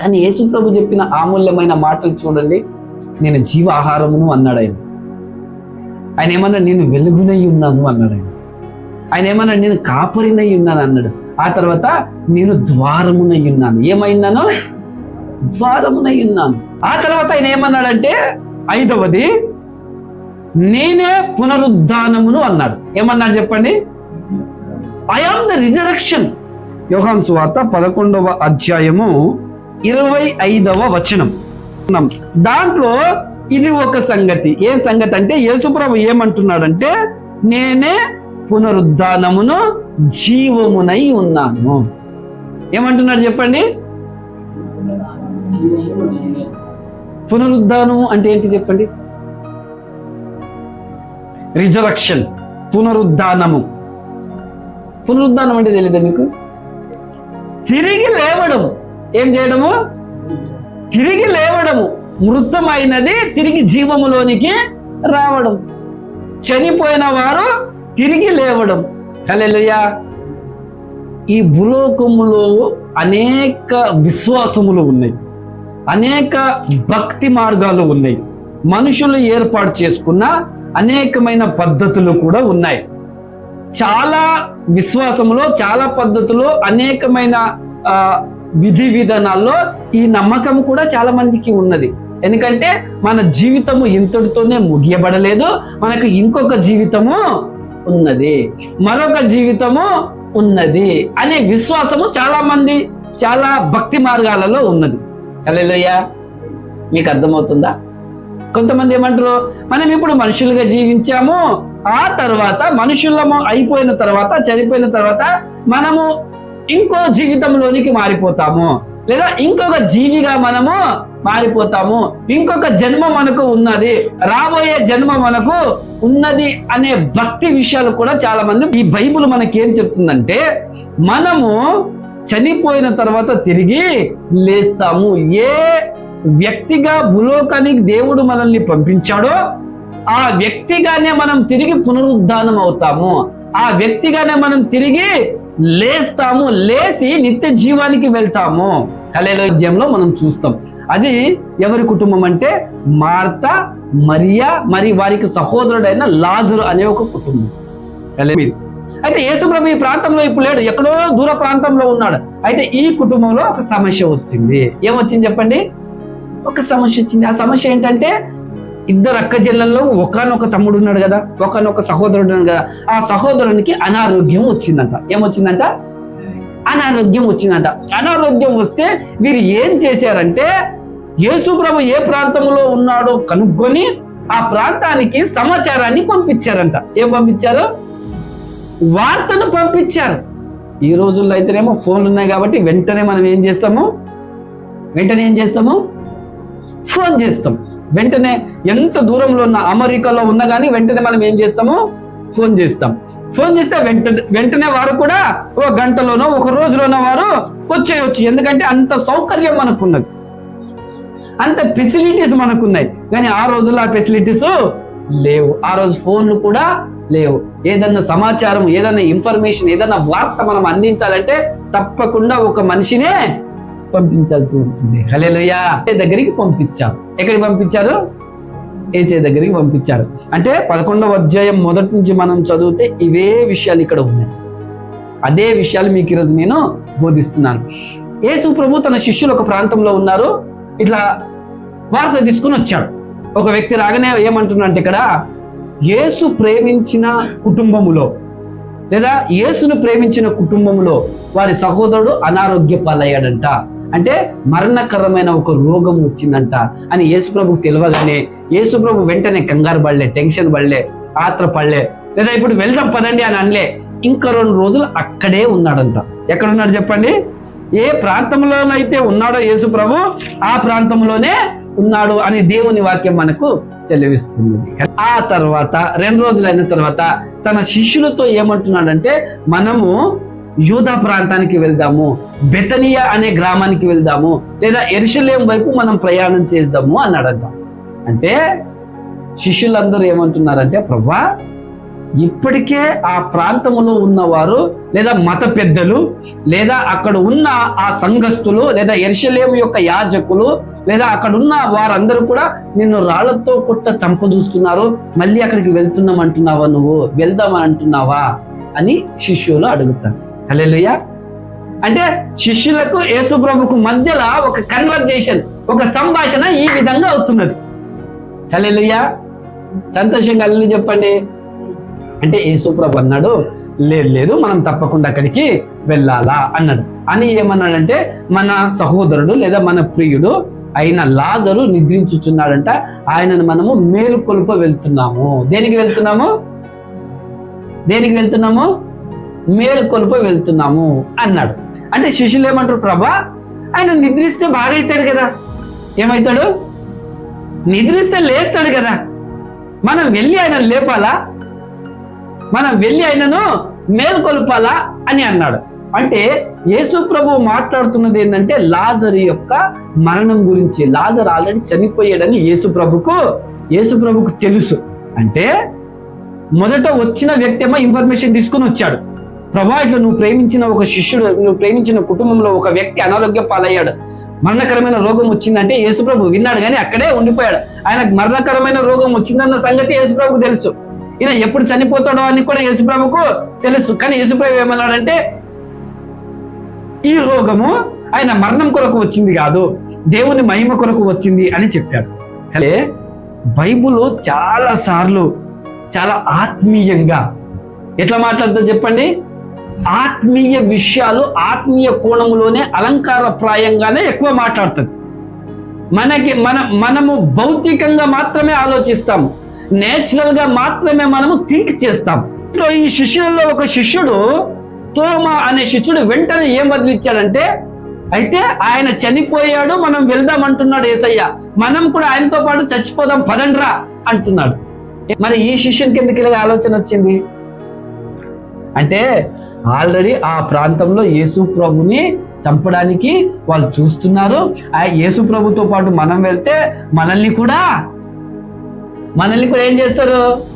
కానీ యేసు ప్రభు చెప్పిన ఆమూల్యమైన మాటలు చూడండి. నేను జీవ ఆహారమును అన్నాడు ఆయన ఆయన ఏమన్నా నేను వెలుగునై ఉన్నాను అన్నాడు ఆయన ఆయన ఏమన్నా నేను కాపరినై ఉన్నాను అన్నాడు. ఆ తర్వాత నేను ద్వారమునై ఉన్నాను. ఏమైనాను? ద్వారమునై ఉన్నాను. ఆ తర్వాత ఆయన ఏమన్నాడంటే ఐదవది నేనే పునరుద్ధానమును అన్నాడు. ఏమన్నాడు చెప్పండి? I am the resurrection Yohan సువార్త పదకొండవ అధ్యాయము ఇరవై ఐదవ వచనం. దాంట్లో ఇది ఒక సంగతి. ఏ సంగతి అంటే యేసుప్రభు ఏమంటున్నాడంటే నేనే పునరుద్ధానమును జీవమునై ఉన్నాను. ఏమంటున్నాడు చెప్పండి? పునరుద్ధానము అంటే ఏంటి చెప్పండి? రిజరక్షన్ పునరుద్ధానము. పునరుద్ధానం అంటే తెలియదా మీకు? తిరిగి లేవడం. ఏం చేయడము? తిరిగి లేవడము. మృతమైనది తిరిగి జీవములోనికి రావడం. చనిపోయిన వారు తిరిగి లేవడం. కలెలుయా ఈ భూలోకములో అనేక విశ్వాసములు ఉన్నాయి. అనేక భక్తి మార్గాలు ఉన్నాయి. మనుషులు ఏర్పాటు చేసుకున్న అనేకమైన పద్ధతులు కూడా ఉన్నాయి. చాలా విశ్వాసములో చాలా పద్ధతులు అనేకమైన ఆ, విధి విధానాల్లో ఈ నమ్మకం కూడా చాలా మందికి ఉన్నది. ఎందుకంటే మన జీవితము ఇంతటితోనే ముగియబడలేదు మనకు ఇంకొక జీవితము ఉన్నది. మరొక జీవితము ఉన్నది అనే విశ్వాసము చాలా మంది చాలా భక్తి మార్గాలలో ఉన్నది. హల్లెలూయా. మీకు అర్థమవుతుందా? కొంతమంది ఏమంటారు మనం ఇప్పుడు మనుషులుగా జీవించాము ఆ తర్వాత మనుషులము అయిపోయిన తర్వాత చనిపోయిన తర్వాత మనము ఇంకో జీవితంలోనికి మారిపోతాము. లేదా ఇంకొక జీవిగా మనము మారిపోతాము. ఇంకొక జన్మ మనకు ఉన్నది. రాబోయే జన్మ మనకు ఉన్నది అనే భక్తి విషయాలు కూడా చాలా మంది ఈ బైబిల్ మనకి ఏం చెప్తుందంటే మనము చనిపోయిన తర్వాత తిరిగి లేస్తాము. ఏ వ్యక్తిగా భూలోకానికి దేవుడు మనల్ని పంపించాడో ఆ వ్యక్తిగానే మనం తిరిగి పునరుద్ధానం అవుతాము. ఆ వ్యక్తిగానే మనం తిరిగి లేస్తాము లేచి నిత్య జీవానికి వెళ్తాము. కళలోద్యంలో మనం చూస్తాం. అది ఎవరి కుటుంబం అంటే మార్త మరియా మరి వారికి సహోదరుడైన లాజరు అనే ఒక కుటుంబం. కలే- అయితే యేసుప్రభు ఈ ప్రాంతంలో ఇప్పుడు లేడు ఎక్కడో దూర ప్రాంతంలో ఉన్నాడు. అయితే ఈ కుటుంబంలో ఒక సమస్య వచ్చింది. ఏమొచ్చింది చెప్పండి? ఒక సమస్య వచ్చింది. ఆ సమస్య ఏంటంటే ఇద్దరు అక్క జిల్లాల్లో ఒకనొక తమ్ముడు ఉన్నాడు కదా ఒకనొక సహోదరుడు ఉన్నాడు కదా ఆ సహోదరునికి అనారోగ్యం వచ్చిందంట. ఏమొచ్చిందంట? అనారోగ్యం వచ్చిందంట. అనారోగ్యం వస్తే వీరు ఏం చేశారంటే యేసుప్రభు ఏ ప్రాంతంలో ఉన్నాడో కనుక్కొని ఆ ప్రాంతానికి సమాచారాన్ని పంపించారంట. ఏం పంపించారు? వార్తను పంపించారు. ఈ రోజుల్లో అయితేనేమో ఫోన్లు ఉన్నాయి కాబట్టి వెంటనే మనం ఏం చేస్తాము? వెంటనే ఏం చేస్తాము? ఫోన్ చేస్తాం వెంటనే ఎంత దూరంలో ఉన్న అమెరికాలో ఉన్నా కానీ వెంటనే మనం ఏం చేస్తాము? ఫోన్ చేస్తాం. ఫోన్ చేస్తే వెంట వెంటనే వారు కూడా ఒక గంటలోనో ఒక రోజులోనో వారు వచ్చేయచ్చు. ఎందుకంటే అంత సౌకర్యం మనకున్నది. అంత ఫెసిలిటీస్ మనకున్నాయి. కానీ ఆ రోజుల్లో ఆ ఫెసిలిటీస్ లేవు. ఆ రోజు ఫోన్లు కూడా లేవు. ఏదన్నా సమాచారం ఏదన్నా ఇన్ఫర్మేషన్ ఏదన్నా వార్త మనం అందించాలంటే తప్పకుండా ఒక మనిషినే పంపించాల్సి ఉంటుంది. హలేలుయా దగ్గరికి పంపించారు ఎక్కడికి పంపించారు? ఏసే దగ్గరికి పంపించారు. అంటే పదకొండవ అధ్యాయం మొదటి నుంచి మనం చదివితే ఇవే విషయాలు ఇక్కడ ఉన్నాయి. అదే విషయాలు మీకు ఈరోజు నేను బోధిస్తున్నాను. యేసు ప్రభు తన శిష్యులు ఒక ప్రాంతంలో ఉన్నారు. ఇట్లా వార్త తీసుకుని వచ్చాడు. ఒక వ్యక్తి రాగానే ఏమంటున్నాడంటే ఇక్కడ యేసు ప్రేమించిన కుటుంబములో లేదా యేసును ప్రేమించిన కుటుంబంలో వారి సహోదరుడు అనారోగ్య పాలయ్యాడంట అంటే మరణకరమైన ఒక రోగం వచ్చిందంట అని యేసుప్రభుకు తెలియగానే యేసుప్రభు వెంటనే కంగారు పడలే టెన్షన్ పడలే ఆత్ర పడలే. లేదా ఇప్పుడు వెళ్దాం పదండి అని అనలే. ఇంకా రెండు రోజులు అక్కడే ఉన్నాడంట. ఎక్కడ ఉన్నాడు చెప్పండి? ఏ ప్రాంతంలోనైతే ఉన్నాడో యేసు ప్రభు ఆ ప్రాంతంలోనే ఉన్నాడు అని దేవుని వాక్యం మనకు సెలవిస్తుంది. ఆ తర్వాత రెండు రోజులైన తర్వాత తన శిష్యులతో ఏమంటున్నాడంటే మనము యూదా ప్రాంతానికి వెళ్దాము బెతనియా అనే గ్రామానికి వెళ్దాము లేదా ఎరుషలేం వైపు మనం ప్రయాణం చేద్దాము అన్నాడంట అంటే శిష్యులందరూ ఏమంటున్నారంటే ప్రభా ఇప్పటికే ఆ ప్రాంతంలో ఉన్నవారు లేదా మత పెద్దలు లేదా అక్కడ ఉన్న ఆ సంఘస్థులు లేదా ఎర్షలేము యొక్క యాజకులు లేదా అక్కడ ఉన్న వారందరూ కూడా నిన్ను రాళ్ళతో కొట్ట చంపదూస్తున్నారు మళ్ళీ అక్కడికి వెళ్తున్నాం అంటున్నావా నువ్వు? వెళ్దామని అంటున్నావా? అని శిష్యులు అడుగుతారు. హల్లెలూయా అంటే శిష్యులకు యేసు ప్రభుకు మధ్యలో ఒక కన్వర్జేషన్ ఒక సంభాషణ ఈ విధంగా అవుతున్నది. హల్లెలూయా సంతోషంగా అల్లు చెప్పండి. అంటే యేసుప్రభు అన్నాడు లేదు లేదు మనం తప్పకుండా అక్కడికి వెళ్ళాలా అన్నాడు. అని ఏమన్నాడంటే మన సహోదరుడు లేదా మన ప్రియుడు అయిన లాజరు నిద్రించుచున్నాడంట. ఆయనను మనము మేలుకొలుప వెళ్తున్నాము. దేనికి వెళ్తున్నాము? దేనికి వెళ్తున్నాము? మేల్కొనిపోయి వెళ్తున్నాము అన్నాడు. అంటే శిష్యులు ఏమంటారు ప్రభా? ఆయన నిద్రిస్తే బాగా అవుతాడు కదా. ఏమవుతాడు నిద్రిస్తే లేస్తాడు కదా. మనం వెళ్ళి ఆయన లేపాలా? మనం వెళ్ళి ఆయనను మేల్కొల్పాలా అని అన్నాడు. అంటే యేసు ప్రభు మాట్లాడుతున్నది ఏంటంటే లాజరు యొక్క మరణం గురించి. లాజర్ ఆల్రెడీ చనిపోయాడని యేసు ప్రభుకు యేసు ప్రభుకు తెలుసు. అంటే మొదట వచ్చిన వ్యక్తి ఏమో ఇన్ఫర్మేషన్ తీసుకుని వచ్చాడు. ప్రభా ఇట్లా నువ్వు ప్రేమించిన ఒక శిష్యుడు నువ్వు ప్రేమించిన కుటుంబంలో ఒక వ్యక్తి అనారోగ్య పాలయ్యాడు. మరణకరమైన రోగం వచ్చిందంటే యేసుప్రభు విన్నాడు కానీ అక్కడే ఉండిపోయాడు. ఆయనకు మరణకరమైన రోగం వచ్చిందన్న సంగతి యేసుప్రభుకు తెలుసు. ఈయన ఎప్పుడు చనిపోతాడో అని కూడా యేసుప్రభుకు తెలుసు. కానీ యేసుప్రభు ఏమన్నాడంటే ఈ రోగము ఆయన మరణం కొరకు వచ్చింది కాదు దేవుని మహిమ కొరకు వచ్చింది అని చెప్పాడు. అంటే బైబుల్ చాలా సార్లు చాలా ఆత్మీయంగా ఎట్లా మాట్లాడుతుందో చెప్పండి? ఆత్మీయ విషయాలు ఆత్మీయ కోణములోనే అలంకారప్రాయంగానే ఎక్కువ మాట్లాడుతుంది. మనకి మన మనము భౌతికంగా మాత్రమే ఆలోచిస్తాము. నేచురల్గా మాత్రమే మనము థింక్ చేస్తాం ఇప్పుడు ఈ శిష్యులలో ఒక శిష్యుడు తోమ అనే శిష్యుడు వెంటనే ఏం వదిలిచ్చాడంటే అయితే ఆయన చనిపోయాడు మనం వెళ్దాం అంటున్నాడు ఏసయ్య. మనం కూడా ఆయనతో పాటు చచ్చిపోదాం పదండ్రా అంటున్నాడు. మరి ఈ శిష్యునికి ఎందుకు ఇలాగ ఆలోచన వచ్చింది? అంటే ఆల్రెడీ ఆ ప్రాంతంలో యేసు ప్రభుని చంపడానికి వాళ్ళు చూస్తున్నారు. ఆ యేసు ప్రభుతో పాటు మనం వెళ్తే మనల్ని కూడా మనల్ని కూడా ఏం చేస్తారు?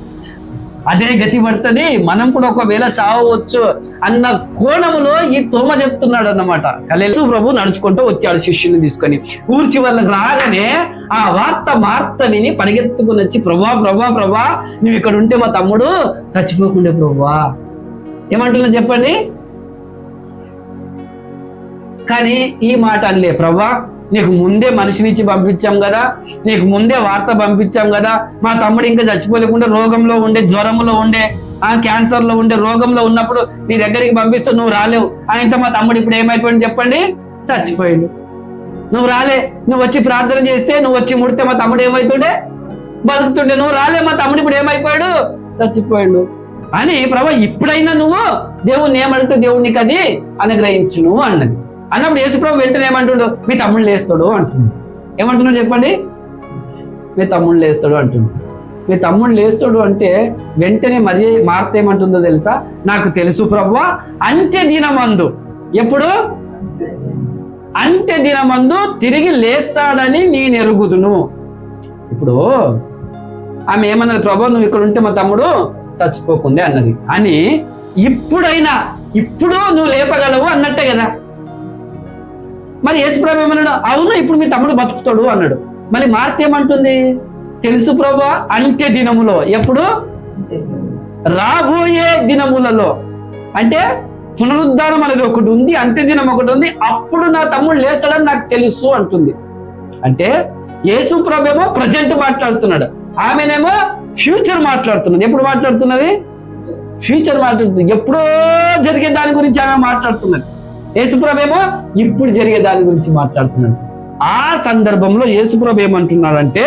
అదే గతి పడుతుంది. మనం కూడా ఒకవేళ చావవచ్చు అన్న కోణములో ఈ తోమ చెప్తున్నాడు అన్నమాట. కలేసు ప్రభు నడుచుకుంటూ వచ్చాడు శిష్యుని తీసుకొని. ఊరి చివరికి రాగానే ఆ వార్త మార్త విని పరిగెత్తుకుని వచ్చి ప్రభా ప్రభా ప్రభా నువ్వు ఇక్కడ ఉంటే మా తమ్ముడు చచ్చిపోకుండే ప్రభా. ఏమంటున్నా చెప్పండి? కానీ ఈ మాట అనలే ప్రభా నీకు ముందే మనిషినిచ్చి పంపించాం కదా. నీకు ముందే వార్త పంపించాం కదా. మా తమ్ముడు ఇంకా చచ్చిపోలేకుండా రోగంలో ఉండే జ్వరంలో ఉండే ఆ క్యాన్సర్లో ఉండే రోగంలో ఉన్నప్పుడు నీ దగ్గరికి పంపిస్తూ నువ్వు రాలేవు. ఆయనతో మా తమ్ముడు ఇప్పుడు ఏమైపోయింది చెప్పండి? చచ్చిపోయాడు. నువ్వు రాలే. నువ్వు వచ్చి ప్రార్థన చేస్తే నువ్వు వచ్చి ముడితే మా తమ్ముడు ఏమవుతుండే బతుకుతుండే. నువ్వు రాలే. మా తమ్ముడు ఇప్పుడు ఏమైపోయాడు? చచ్చిపోయాడు. అని ప్రభా ఇప్పుడైనా నువ్వు దేవుణ్ణి ఏమడిగితే దేవుడిని నీకు అది అనుగ్రహించును అన్నది. అన్నప్పుడు యేసుప్రభు వెంటనే ఏమంటుండు? మీ తమ్ముడు లేస్తాడు అంటుంది ఏమంటున్నాడు చెప్పండి? మీ తమ్ముడు లేస్తాడు అంటుంది మీ తమ్ముడు లేస్తాడు అంటే వెంటనే మరి మార్త ఏమంటుందో తెలుసా? నాకు తెలుసు ప్రభు అంత్య దినమందు. ఎప్పుడు? అంత్య దినమందు తిరిగి లేస్తాడని నేను ఎరుగుదును. ఇప్పుడు ఆమె ఏమన్నది? ప్రభు నువ్వు ఇక్కడ ఉంటే మా తమ్ముడు చచ్చిపోకుండే అన్నది. అని ఇప్పుడైనా ఇప్పుడు నువ్వు లేపగలవు అన్నట్టే కదా. మరి యేసుప్రభు ఏమన్నాడు? అవును ఇప్పుడు మీ తమ్ముడు బతుకుతాడు అన్నాడు. మళ్ళీ మార్త ఏమంటుంది? తెలుసు ప్రభా అంత్య దినములో. ఎప్పుడు? రాబోయే దినములలో. అంటే పునరుద్ధానం అనేది ఒకటి ఉంది అంత్య దినం ఒకటి ఉంది. అప్పుడు నా తమ్ముడు లేస్తాడని నాకు తెలుసు అంటుంది. అంటే యేసు ప్రభు ఏమో ప్రజెంట్ మాట్లాడుతున్నాడు. ఆమెనేమో ఫ్యూచర్ మాట్లాడుతున్నది ఎప్పుడు మాట్లాడుతున్నది? ఫ్యూచర్ మాట్లాడుతుంది ఎప్పుడో జరిగే దాని గురించి ఆమె మాట్లాడుతున్నది. యేసుప్రభు ఏమో ఇప్పుడు జరిగే దాని గురించి మాట్లాడుతున్నాడు. ఆ సందర్భంలో యేసుప్రభు ఏమంటున్నాడంటే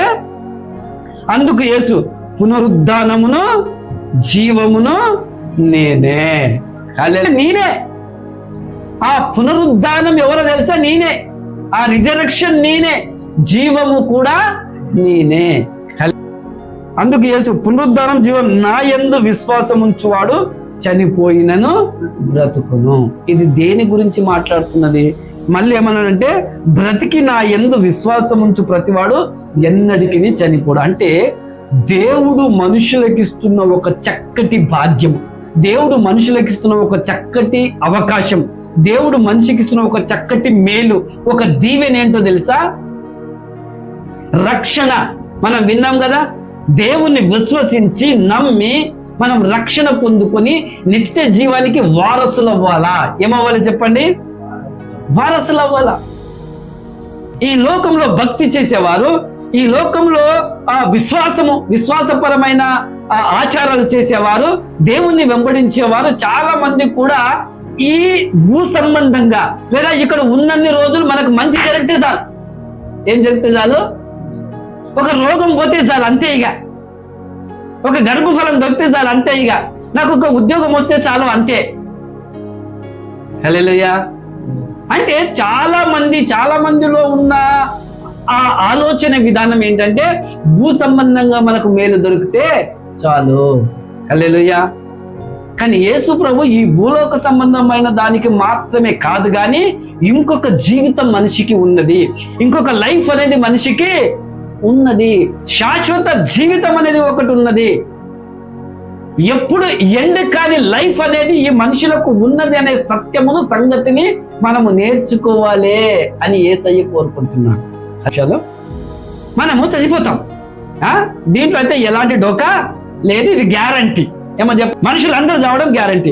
అందుకు యేసు పునరుద్ధానమును జీవమును నేనే. హల్లెలూయా. నేనే. ఆ పునరుద్ధానం ఎవరో తెలుసా? నేనే. ఆ రిజరక్షన్ నేనే. జీవము కూడా నేనే. అందుకు యేసు పునరుద్ధానం జీవం నా యందు విశ్వాసం ఉంచువాడు చనిపోయినను బ్రతుకును. ఇది దేని గురించి మాట్లాడుతున్నది? మళ్ళీ ఏమన్నాడంటే బ్రతికి నా ఎందు విశ్వాసం ఉంచు ప్రతివాడు ఎన్నడికి చనిపోడు. అంటే దేవుడు మనుషులకి ఇస్తున్న ఒక చక్కటి భాగ్యం. దేవుడు మనుషులకి ఇస్తున్న ఒక చక్కటి అవకాశం. దేవుడు మనిషికి ఇస్తున్న ఒక చక్కటి మేలు. ఒక దీవెన ఏంటో తెలుసా? రక్షణ. మనం విన్నాం కదా దేవుణ్ణి విశ్వసించి నమ్మి మనం రక్షణ పొందుకొని నిత్య జీవానికి వారసులు అవ్వాలా ఏమవ్వాలి చెప్పండి? వారసులు అవ్వాలా ఈ లోకంలో భక్తి చేసేవారు ఈ లోకంలో ఆ విశ్వాసము విశ్వాసపరమైన ఆచారాలు చేసేవారు దేవుణ్ణి వెంబడించేవారు చాలా మంది కూడా ఈ భూ సంబంధంగా లేదా ఇక్కడ ఉన్నన్ని రోజులు మనకు మంచి జరిగితే చాలు. ఏం జరిగితే చాలు? ఒక రోగం పోతే చాలు అంతే ఇక. ఒక గర్భఫలం దొరికితే చాలు అంతే ఇక. నాకు ఒక ఉద్యోగం వస్తే చాలు అంతే. హల్లెలూయా. అంటే చాలా మంది చాలా మందిలో ఉన్న ఆ ఆలోచన విధానం ఏంటంటే భూ సంబంధంగా మనకు మేలు దొరికితే చాలు. హల్లెలూయా. కానీ యేసు ప్రభు ఈ భూలోక సంబంధమైన దానికి మాత్రమే కాదు కానీ ఇంకొక జీవితం మనిషికి ఉన్నది. ఇంకొక లైఫ్ అనేది మనిషికి ఉన్నది. శాశ్వత జీవితం అనేది ఒకటి ఉన్నది. ఎప్పుడు ఎండ్ కాని లైఫ్ అనేది ఈ మనుషులకు ఉన్నది అనే సత్యమును సంగతిని మనము నేర్చుకోవాలి అని ఏసయ్య కోరుకుంటున్నాడు. మనము చచ్చిపోతాం. ఆ? దీంట్లో అయితే ఎలాంటి డోకా లేదు. ఇది గ్యారంటీ. ఏమో చెప్ మనుషులు అందరూ చావడం గ్యారంటీ.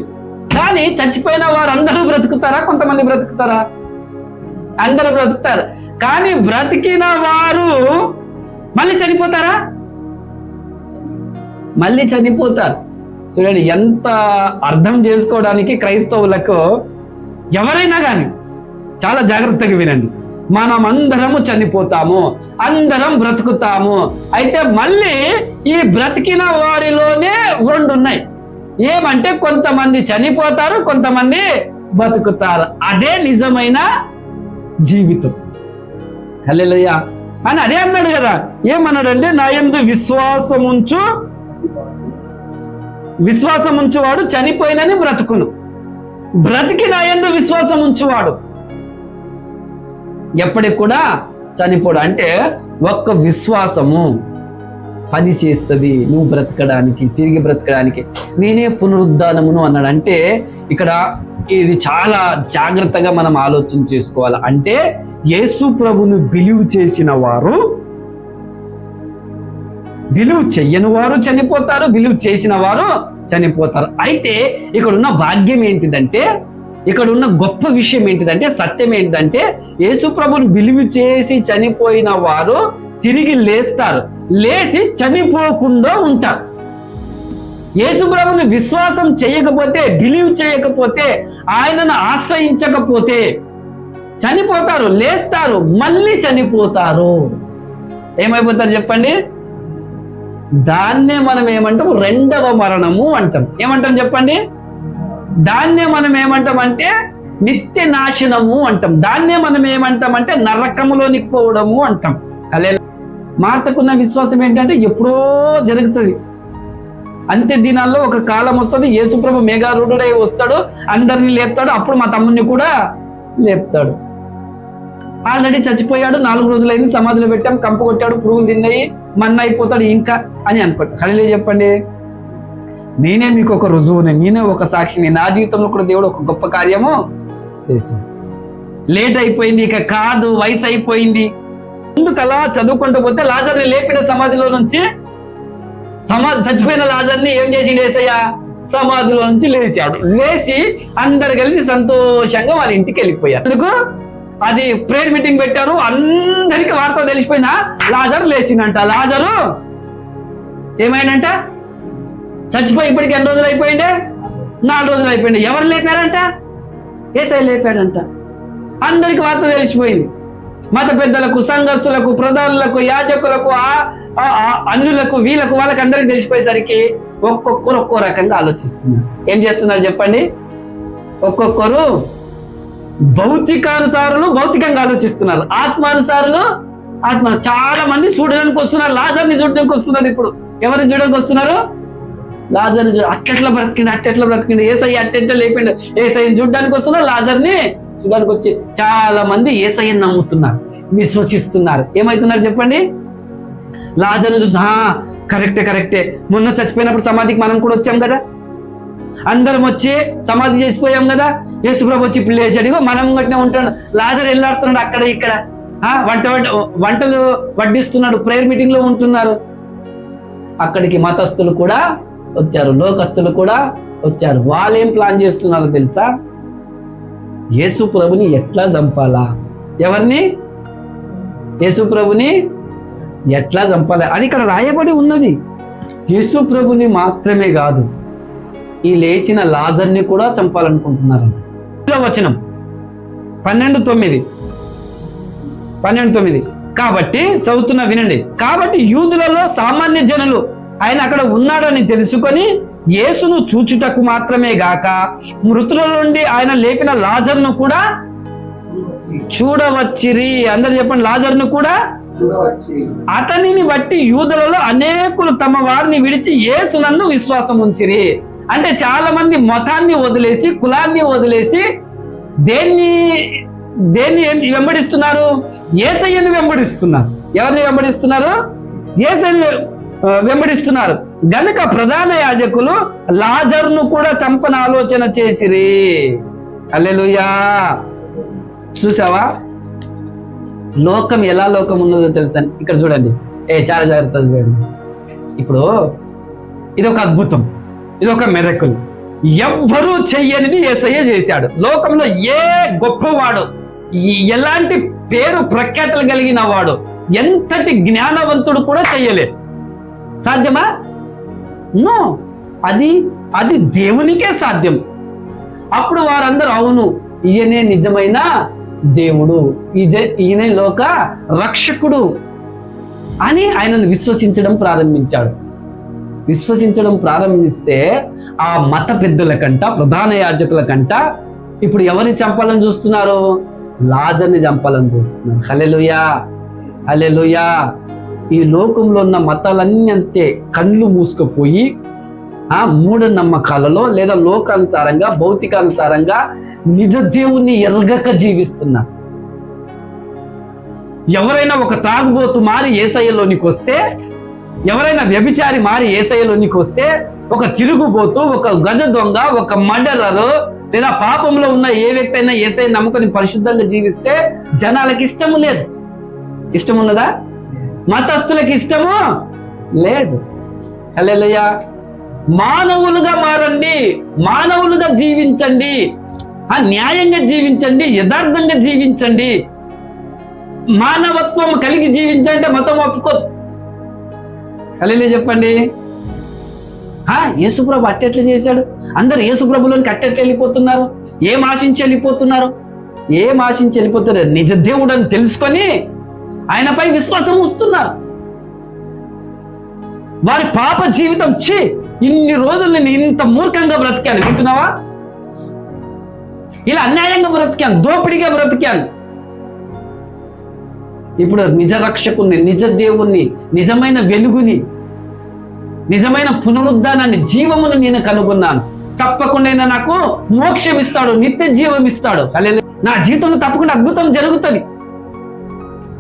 కానీ చచ్చిపోయిన వారు అందరూ బ్రతుకుతారా? కొంతమంది బ్రతుకుతారా? అందరూ బ్రతుకుతారు. కానీ బ్రతికిన వారు మళ్ళీ చనిపోతారా? మళ్ళీ చనిపోతారు. చూడండి ఎంత అర్థం చేసుకోవడానికి క్రైస్తవులకు ఎవరైనా కానీ చాలా జాగ్రత్తగా వినండి. మనం అందరము చనిపోతాము అందరం బ్రతుకుతాము. అయితే మళ్ళీ ఈ బ్రతికిన వారిలోనే రెండు ఉన్నాయి ఏమంటే కొంతమంది చనిపోతారు కొంతమంది బతుకుతారు. అదే నిజమైన జీవితం. హలో అని అదే అన్నాడు కదా. ఏమన్నాడంటే నా యందు విశ్వాసముంచు విశ్వాసం ఉంచువాడు చనిపోయినని బ్రతుకును. బ్రతికి నా యందు విశ్వాసం ఉంచువాడు ఎప్పటికి కూడా చనిపోడు. అంటే ఒక్క విశ్వాసము పని చేస్తుంది నువ్వు బ్రతకడానికి తిరిగి బ్రతకడానికి. నేనే పునరుద్ధానమును అన్నాడు. అంటే ఇక్కడ ఇది చాలా జాగ్రత్తగా మనం ఆలోచన చేసుకోవాలి. అంటే యేసు ప్రభును బిలీవ్ చేసిన వారు బిలువ చెయ్యని వారు చనిపోతారు బిలువ చేసిన వారు చనిపోతారు. అయితే ఇక్కడ ఉన్న భాగ్యం ఏంటిదంటే ఇక్కడ ఉన్న గొప్ప విషయం ఏంటిదంటే సత్యం ఏంటిదంటే యేసు ప్రభుని చేసి చనిపోయిన వారు తిరిగి లేస్తారు. లేచి చనిపోకుండా ఉంటారు. యేసుప్రభుని విశ్వాసం చేయకపోతే బిలీవ్ చేయకపోతే ఆయనను ఆశ్రయించకపోతే చనిపోతారు లేస్తారు మళ్ళీ చనిపోతారు. ఏమైపోతారు చెప్పండి? దాన్నే మనం ఏమంటాం రెండవ మరణము అంటాం. ఏమంటాం చెప్పండి? దాన్నే మనం ఏమంటాం అంటే నిత్య నాశనము అంటాం. దాన్నే మనం ఏమంటాం అంటే నరకములోనికి పోవడము అంటాం. అలే మార్తకున్న విశ్వాసం ఏంటంటే ఎప్పుడో జరుగుతుంది. అంత్య దినాల్లో ఒక కాలం వస్తుంది. యేసుప్రభు మేఘారూఢుడై వస్తాడు. అందరిని లేపుతాడు. అప్పుడు మా తమ్ముడిని కూడా లేపుతాడు. ఆల్రెడీ చచ్చిపోయాడు. నాలుగు రోజులైంది. సమాధిలో పెట్టాం. కంప కొట్టాడు. పురుగులు తిన్నాయి. మన్న అయిపోతాడు ఇంకా అని అనుకోండి. హళలే చెప్పండి. నేనే మీకు ఒక రుజువుని నేనే ఒక సాక్షిని. నా జీవితంలో కూడా దేవుడు ఒక గొప్ప కార్యము చేశాడు. లేట్ అయిపోయింది ఇక కాదు వయసు అయిపోయింది. ముందుకు అలా చదువుకుంటూ పోతే లాజర్ని లేపిన సమాధిలో నుంచి సమాధి చచ్చిపోయిన లాజర్ని ఏం చేసిండు ఏసయ్యా? సమాధిలో నుంచి లేచాడు. లేచి అందరు కలిసి సంతోషంగా వాళ్ళ ఇంటికి వెళ్ళిపోయారు. అందుకు అది ప్రేయర్ మీటింగ్ పెట్టారు. అందరికి వార్త తెలిసిపోయినా లాజరు లేచిందంట. లాజరు ఏమైందంట? చచ్చిపోయి ఇప్పటికి ఎన్ని రోజులు అయిపోయిండే? నాలుగు రోజులు అయిపోయింది ఎవరు లేపారంట? ఏసై లేపాడంట. అందరికి వార్త తెలిసిపోయింది. మత పెద్దలకు సంఘస్థులకు ప్రధానులకు యాజకులకు అన్యులకు వీళ్ళకు వాళ్ళకి అందరికి తెలిసిపోయేసరికి ఒక్కొక్కరు ఒక్కో రకంగా ఆలోచిస్తున్నారు. ఏం చేస్తున్నారు చెప్పండి? ఒక్కొక్కరు భౌతికానుసారులు భౌతికంగా ఆలోచిస్తున్నారు. ఆత్మానుసారులు ఆత్మ చాలా మంది చూడడానికి వస్తున్నారు. లాజర్ని చూడడానికి వస్తున్నారు ఇప్పుడు. ఎవరిని చూడడానికి వస్తున్నారు? లాజర్ని చూడ అట్టెట్లా బ్రతికిండు అట్టెట్లా బ్రతికిండు. ఏసై అట్టెట్లా లేపిండు. ఏసైని చూడడానికి వస్తున్నా లాజర్ని చూడడానికి వచ్చి చాలా మంది ఏసయ్యని నమ్ముతున్నారు విశ్వసిస్తున్నారు. ఏమవుతున్నారు చెప్పండి? లాజర్ని చూసి కరెక్టే కరెక్టే. మొన్న చచ్చిపోయినప్పుడు సమాధికి మనం కూడా వచ్చాం కదా? అందరం వచ్చి సమాధి చేసిపోయాం కదా? యేసుప్రభు వచ్చి ఇప్పుడు లేచాడు మనం గట్టినే ఉంటాడు లాజర్ వెళ్ళాడుతున్నాడు అక్కడ ఇక్కడ. ఆ, వంట వంట- వంటలు వడ్డిస్తున్నాడు ప్రేయర్ మీటింగ్లో ఉంటున్నారు. అక్కడికి మతస్థులు కూడా వచ్చారు. లోకస్తులు కూడా వచ్చారు. వాళ్ళు ఏం ప్లాన్ చేస్తున్నారో తెలుసా? యేసు ప్రభుని ఎట్లా చంపాలా? ఎవరిని? యేసు ప్రభుని ఎట్లా చంపాలి? అది ఇక్కడ రాయబడి ఉన్నది. యేసు ప్రభుని మాత్రమే కాదు ఈ లేచిన లాజర్ని కూడా చంపాలనుకుంటున్నారంట. వచనం. పన్నెండు తొమ్మిది. పన్నెండు తొమ్మిది. కాబట్టి చదువుతున్న వినండి. కాబట్టి యూదులలో సామాన్య జనులు ఆయన అక్కడ ఉన్నాడని తెలుసుకొని యేసును చూచుటకు మాత్రమే గాక మృతుల నుండి ఆయన లేపిన లాజర్ను కూడా చూడవచ్చిరి. అందరు చెప్పండి లాజర్ను కూడా అతనిని బట్టి యూదులలో అనేకులు తమ వారిని విడిచి యేసునందు విశ్వాసం ఉంచిరి. అంటే చాలా మంది మతాన్ని వదిలేసి కులాన్ని వదిలేసి దేన్ని దేన్ని వెంబడిస్తున్నారు? ఏసయ్యని వెంబడిస్తున్నారు. ఎవరిని వెంబడిస్తున్నారు? ఏసయ్యని వెంబడిస్తున్నారు. గనుక ప్రధాన యాజకులు లాజర్ను కూడా చంపన ఆలోచన చేసిరి. అల్లెలుయా చూసావా? లోకం ఎలా లోకం ఉన్నదో తెలుసా? ఇక్కడ చూడండి. ఏ చాలా జాగ్రత్త చూడండి. ఇప్పుడు ఇది ఒక అద్భుతం. ఇది ఒక మెరకుల్ ఎవ్వరూ చెయ్యనిది ఏసయ్య చేశాడు. లోకంలో ఏ గొప్పవాడు ఎలాంటి పేరు ప్రఖ్యాతలు కలిగిన వాడు ఎంతటి జ్ఞానవంతుడు కూడా చెయ్యలేదు. సాధ్యమా? నో. అది అది దేవునికే సాధ్యం. అప్పుడు వారందరూ అవును ఈయనే నిజమైన దేవుడు. ఈజ- ఈయనే లోక రక్షకుడు అని ఆయనను విశ్వసించడం ప్రారంభించాడు. విశ్వసించడం ప్రారంభిస్తే ఆ మత పెద్దల కంట ప్రధాన యాజకుల కంట ఇప్పుడు ఎవరిని చంపాలని చూస్తున్నారు? లాజర్ని చంపాలని చూస్తున్నారు. హలెలుయా హలెలుయా ఈ లోకంలో ఉన్న మతాలన్నీ అంతే కళ్ళు మూసుకుపోయి ఆ మూఢనమ్మకాలలో లేదా లోకానుసారంగా భౌతికానుసారంగా నిజ దేవుణ్ణి ఎరగక జీవిస్తున్నారు. ఎవరైనా ఒక తాగుబోతు మారి ఏసయ్యలోనికి వస్తే ఎవరైనా వ్యభిచారి మారి ఏసయ్యలోనికి వస్తే ఒక తిరుగుబోతు ఒక గజ దొంగ ఒక మర్డరరు లేదా పాపంలో ఉన్న ఏ వ్యక్తి అయినా ఏసై నమ్ముకొని పరిశుద్ధంగా జీవిస్తే జనాలకి ఇష్టము లేదు. ఇష్టం ఉన్నదా మతస్థులకు ఇష్టము లేదు. హల్లెలూయా. మానవులుగా మారండి మానవులుగా జీవించండి ఆ న్యాయంగా జీవించండి యథార్థంగా జీవించండి. మానవత్వం కలిగి జీవించంటే మతం ఒప్పుకోదు. కలిలే చెప్పండి. ఆ, యేసుప్రభు అట్టెట్లు చేశాడు. అందరు యేసుప్రభులోనికి అట్టెట్లా వెళ్ళిపోతున్నారు. ఏం ఆశించి వెళ్ళిపోతున్నారు? ఏం ఆశించి వెళ్ళిపోతున్నారు? నిజ దేవుడు అని తెలుసుకొని ఆయనపై విశ్వాసం వస్తున్నారు వారి పాప జీవితం చి ఇన్ని రోజులు నేను ఇంత మూర్ఖంగా బ్రతికాను. వింటున్నావా? ఇలా అన్యాయంగా బ్రతికాను దోపిడిగా బ్రతికాను. ఇప్పుడు నిజ రక్షకుణ్ణి నిజ దేవుణ్ణి నిజమైన వెలుగుని నిజమైన పునరుద్ధానాన్ని జీవమును నేను కనుగొన్నాను. తప్పకుండా నాకు మోక్షం ఇస్తాడు నిత్య జీవం ఇస్తాడు హల్లెలూయా. నా జీవితంలో తప్పకుండా అద్భుతం జరుగుతుంది.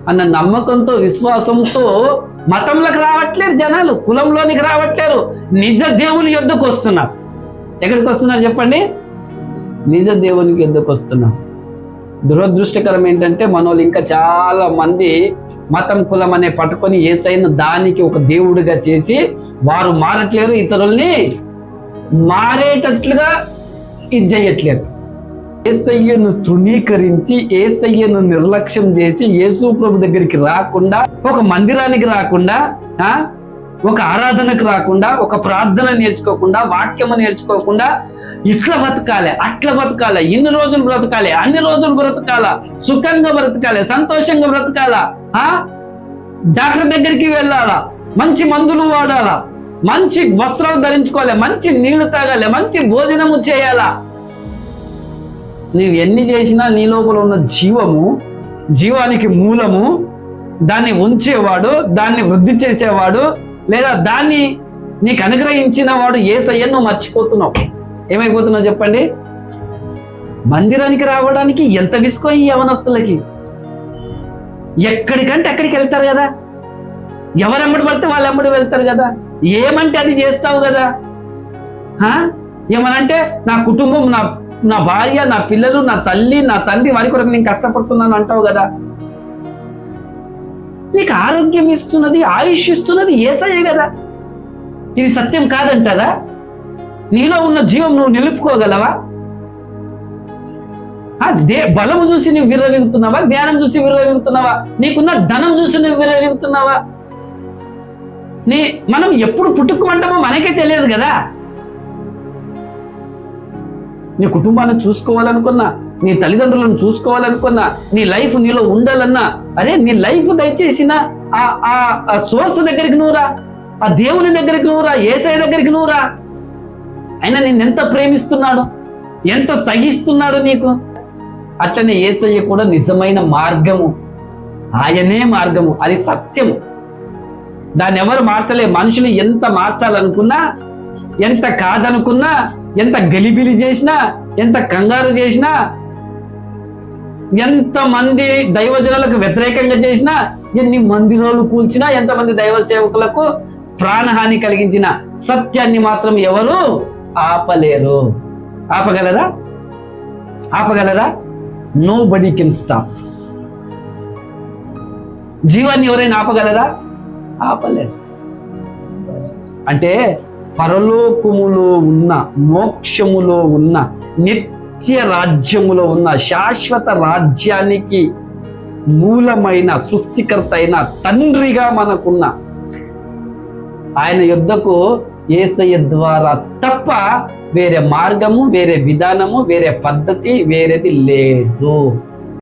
అన్న నమ్మకంతో విశ్వాసంతో మతంలోకి రావట్లేరు జనాలు కులంలోనికి రావట్లేరు. నిజ దేవుని యుద్ధకు వస్తున్నారు? ఎక్కడికి వస్తున్నారు చెప్పండి? నిజ దేవునికి యొద్దకు వస్తున్నారు? దురదృష్టకరం ఏంటంటే మనోళ్ళు ఇంకా చాలా మంది మతం కులం అనే పట్టుకొని ఏసైన దానికి ఒక దేవుడిగా చేసి వారు మారట్లేరు ఇతరుల్ని మారేటట్లుగా ఇది చేయట్లేదు. ఏసయ్యను తృణీకరించి ఏసయ్యను నిర్లక్ష్యం చేసి యేసు ప్రభు దగ్గరికి రాకుండా ఒక మందిరానికి రాకుండా ఆ? ఒక ఆరాధనకు రాకుండా ఒక ప్రార్థన నేర్చుకోకుండా వాక్యము నేర్చుకోకుండా ఇట్లా బతకాలి అట్లా బతకాలి ఇన్ని రోజులు బ్రతకాలి అన్ని రోజులు బ్రతకాల సుఖంగా బ్రతకాలి సంతోషంగా బ్రతకాల ఆ? డాక్టర్ దగ్గరికి వెళ్ళాలా మంచి మందులు వాడాలా మంచి వస్త్రాలు ధరించుకోవాలి మంచి నీళ్ళు తాగాలి మంచి భోజనము చేయాలా నీవు ఎన్ని చేసినా నీ లోపల ఉన్న జీవము జీవానికి మూలము దాన్ని ఉంచేవాడు దాన్ని వృద్ధి చేసేవాడు లేదా దాన్ని నీకు అనుగ్రహించిన వాడు ఏ నువ్వు మర్చిపోతున్నావు. ఏమైపోతున్నావు చెప్పండి? మందిరానికి రావడానికి ఎంత విసుకో ఈ యవనస్తులకి? ఎక్కడికంటే అక్కడికి వెళ్తారు కదా. ఎవరెమ్మడి పడితే వాళ్ళు ఎమ్మడి వెళ్తారు కదా. ఏమంటే అది చేస్తావు కదా. ఆ? ఏమనంటే నా కుటుంబం నా నా భార్య నా పిల్లలు నా తల్లి నా తండ్రి వారి కొరకు నేను కష్టపడుతున్నాను అంటావు కదా. నీకు ఆరోగ్యం ఇస్తున్నది ఆయుష్ ఇస్తున్నది ఏసయ్యే కదా. ఇది సత్యం కాదంటారా? నీలో ఉన్న జీవం నువ్వు నిలుపుకోగలవా? దే బలము చూసి నువ్వు విర్రవిగుతున్నావా? జ్ఞానం చూసి విర్రవీగుతున్నావా? నీకున్న ధనం చూసి నువ్వు విర్రవీగుతున్నావా? నీ మనం ఎప్పుడు పుట్టుకోమంటామో మనకే తెలియదు కదా. నీ కుటుంబాన్ని చూసుకోవాలనుకున్నా నీ తల్లిదండ్రులను చూసుకోవాలనుకున్నా నీ లైఫ్ నీలో ఉండాలన్నా అరే నీ లైఫ్ దయచేసిన ఆ ఆ సోర్స్ దగ్గరికి నువ్వురా ఆ దేవుని దగ్గరికి నువ్వురా ఏసఐ దగ్గరికి నువ్వురా. ఆయన నిన్ను ఎంత ప్రేమిస్తున్నాడు ఎంత సహిస్తున్నాడు నీకు? అట్లనే ఏసయ్య కూడా నిజమైన మార్గము. ఆయనే మార్గము అది సత్యము. దాన్ని ఎవరు మార్చలే? మనుషులు ఎంత మార్చాలనుకున్నా ఎంత కాదనుకున్నా ఎంత గలిబిలి చేసినా ఎంత కంగారు చేసినా ఎంత మంది దైవజనులకు వ్యతిరేకంగా చేసినా ఎన్ని మందిరాలు కూల్చినా ఎంతమంది దైవ సేవకులకు ప్రాణహాని కలిగించిన సత్యాన్ని మాత్రం ఎవరు ఆపలేరు. ఆపగలరా? ఆపగలరా? నో బడీ కెన్ స్టాప్ జీవాన్ని ఎవరైనా ఆపగలరా? ఆపలేరు. అంటే పరలోకములో ఉన్న మోక్షములో ఉన్న నిత్య రాజ్యములో ఉన్న శాశ్వత రాజ్యానికి మూలమైన సృష్టికర్త అయిన తండ్రిగా మనకున్న ఆయన యుద్ధకు ఏసయ్య ద్వారా తప్ప వేరే మార్గము వేరే విధానము వేరే పద్ధతి వేరేది లేదు.